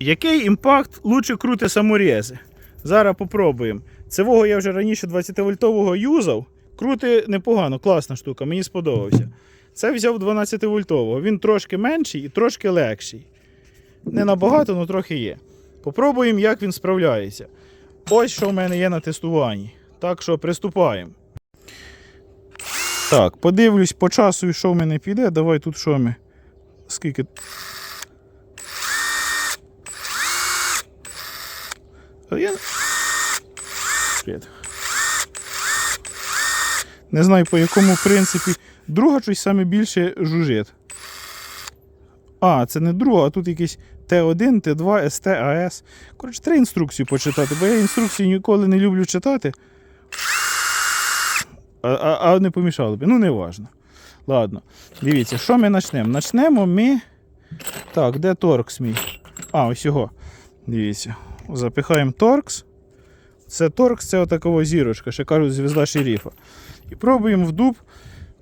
Який імпакт лучше крути саморези? Зараз попробуємо. Цевого я вже раніше 20-вольтового юзав. Крути непогано, класна штука, мені сподобався. Це взяв 12-вольтового. Він трошки менший і трошки легший. Не набагато, але трохи є. Попробуємо, як він справляється. Ось що в мене є на тестуванні. Так що приступаємо. Так, подивлюсь по часу, що в мене піде. Давай тут що ми. Скільки. Я... Привіт. Не знаю по якому принципі. Друга щось саме більше жужить. А, це не друга, а тут якийсь Т1, Т2, СТ, АС. Коротше, треба інструкцію почитати, бо я інструкцію ніколи не люблю читати. А, а, а не помішало б. Ну, не важно. Ладно. Дивіться, що ми почнемо? Начнемо ми. Так, де торкс мій? А, ось його. Дивіться. Запихаємо торкс. Це торкс, це отакова зірочка, ще кажуть, звізда шерифа. І пробуємо в дуб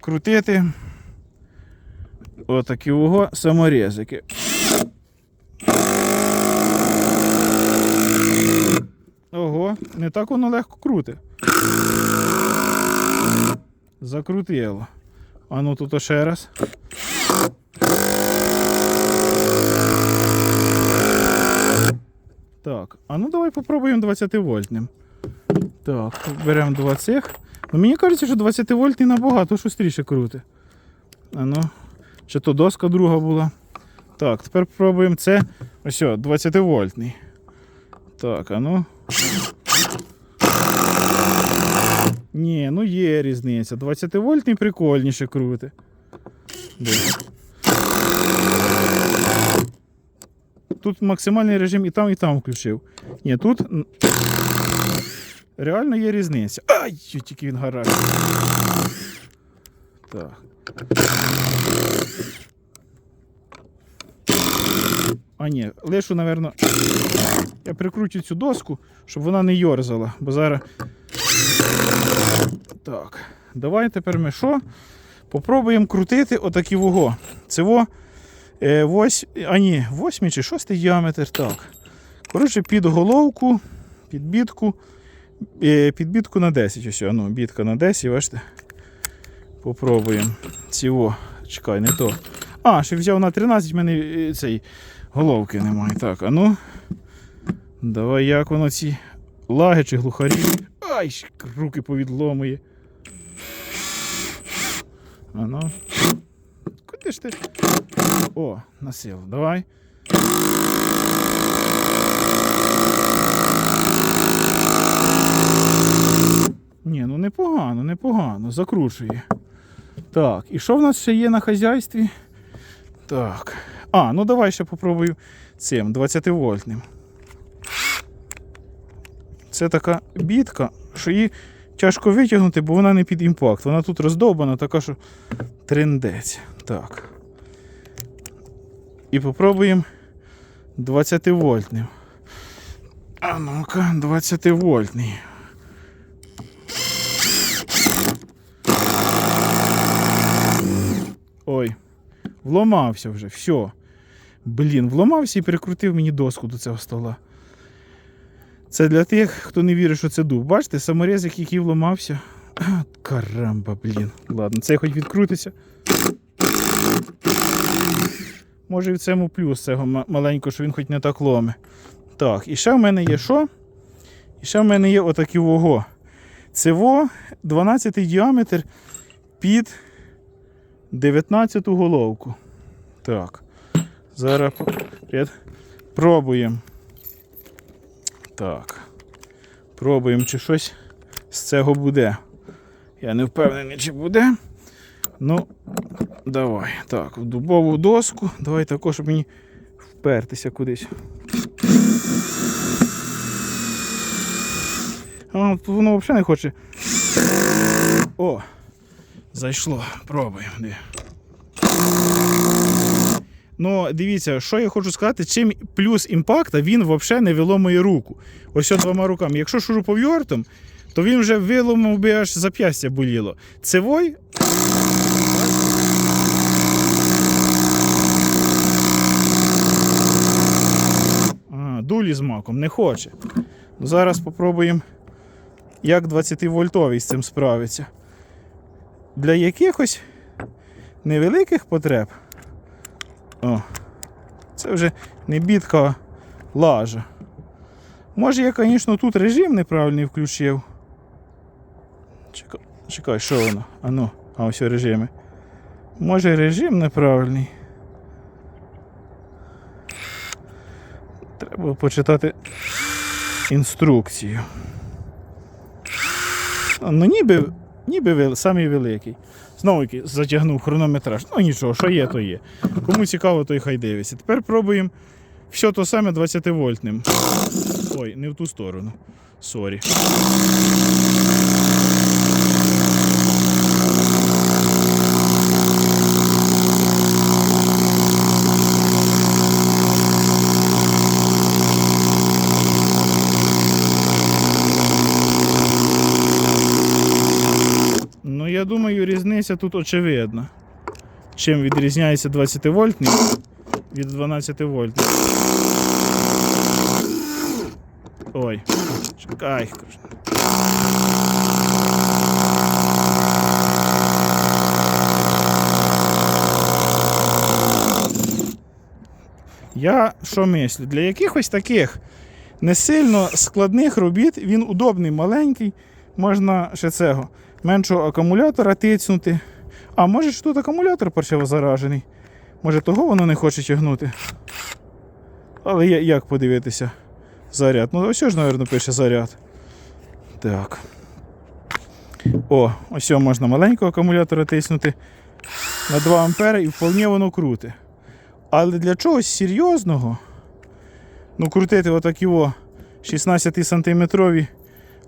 крутити отакі ого саморезики. Ого, не так воно легко круте. Закрутило. А ну тут ще раз. Так, а ну давай попробуємо 20 вольтним. Так, беремо два цих. Ну мені кажеться, що 20 вольтний набагато шустріше крути. А ну, чи то доска друга була. Так, тепер пробуємо це. Ось, 20 вольтний. Так, а ну. Ні, ну є різниця. 20 вольтний прикольніше крути. Де? Тут максимальний режим і там, і там включив. Ні, тут реально є різниця. Ай, тільки він гараж. Так. А ні, лишу, напевно, я прикручу цю доску, щоб вона не йорзала, бо зараз. Так, давай тепер ми що? Попробуємо крутити отакі вого. Це во. Е, вось, а ні, восьмий чи шостий діаметр. Так. Коротше, під головку, під бітку. Е, під бітку на 10. Ось, ну, бітка на 10, бачите. Попробуємо. Цього. Чекай, не то. А, ще взяв на 13, в мене е, цей головки немає. Так, а ну. Давай як воно ці лаги чи глухарі. Ай, руки повідломує. А ну. Ж ти? О, на. Давай. Ні, ну непогано, непогано. Закручує. Так, і що в нас ще є на хазяйстві? Так. А, ну давай ще попробую цим 20 вольтним. Це така бітка, що її тяжко витягнути, бо вона не під імпакт. Вона тут роздовбана, така, що трендець. Так. І попробуємо 20 вольтним. А ну-ка, 20 вольтний. Ой, вломався вже, все. Блін, вломався і перекрутив мені доску до цього стола. Це для тих, хто не вірить, що це дуб. Бачите, саморез, який вломався. Карамба, блін. Ладно, це хоч відкрутиться. Може і в цьому плюс цього ма- маленького, що він хоч не так ломе. Так, і ще в мене є що? І ще в мене є отакі вого. Це во 12 діаметр під 19 головку. Так. Зараз пробуємо. Так. Пробуємо, чи щось з цього буде. Я не впевнений, чи буде. Ну, давай. Так, в дубову доску. Давай також, щоб мені впертися кудись. А, воно взагалі не хоче. О! Зайшло. Пробуємо. Ну, дивіться, що я хочу сказати, чим плюс імпакта він взагалі не виломує руку. Ось двома руками. Якщо шуруповертом, то він вже виломав би аж зап'ястя боліло. Цевой. Дулі з маком, не хоче. Ну, зараз спробуємо, як 20-вольтовий з цим справиться. Для якихось невеликих потреб. О, це вже не бітка, а лажа. Може, я, звісно, тут режим неправильний включив. Чекай, чекай, що воно? А ну, а ось режими. Може режим неправильний. Почитати інструкцію. Ну, ніби, ніби вел- самий великий. Знову затягнув хронометраж. Ну нічого, що є, то є. Кому цікаво, той хай дивиться. Тепер пробуємо все то саме 20 вольтним. Ой, не в ту сторону. Сорі. Ну, я думаю, різниця тут очевидна. Чим відрізняється 20 вольтний від 12 вольтний. Ой, чекай. Я що мислю? Для якихось таких не сильно складних робіт він удобний, маленький. Можна ще цього меншого акумулятора тицнути. А може ж тут акумулятор заражений. Може того воно не хоче тягнути. Але як подивитися? Заряд. Ну ось ж, мабуть, пише заряд. Так. О, ось можна маленького акумулятора тиснути на 2 ампери і вполне воно круте. Але для чогось серйозного, ну крутити отакі о 16 сантиметрові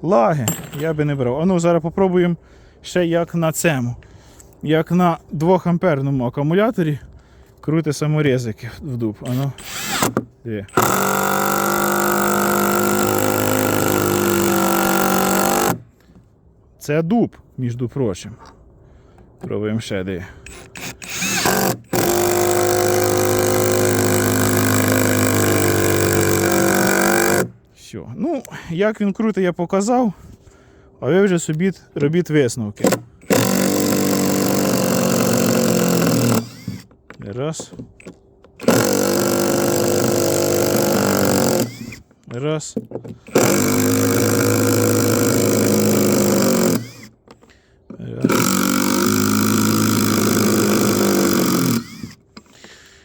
лаги я би не брав. А ну зараз попробуємо ще як на цьому. Як на 2 амперному акумуляторі крути саморезики в дуб. А ну, диви. Це дуб, між прочим. Пробуємо ще де. Все. Ну, як він крутий, я показав, а ви вже собі робіть висновки. Раз. Раз.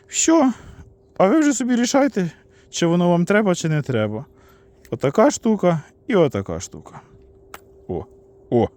Що? А ви вже собі рішайте, чи воно вам треба, чи не треба. Отака штука і отака штука. О, о.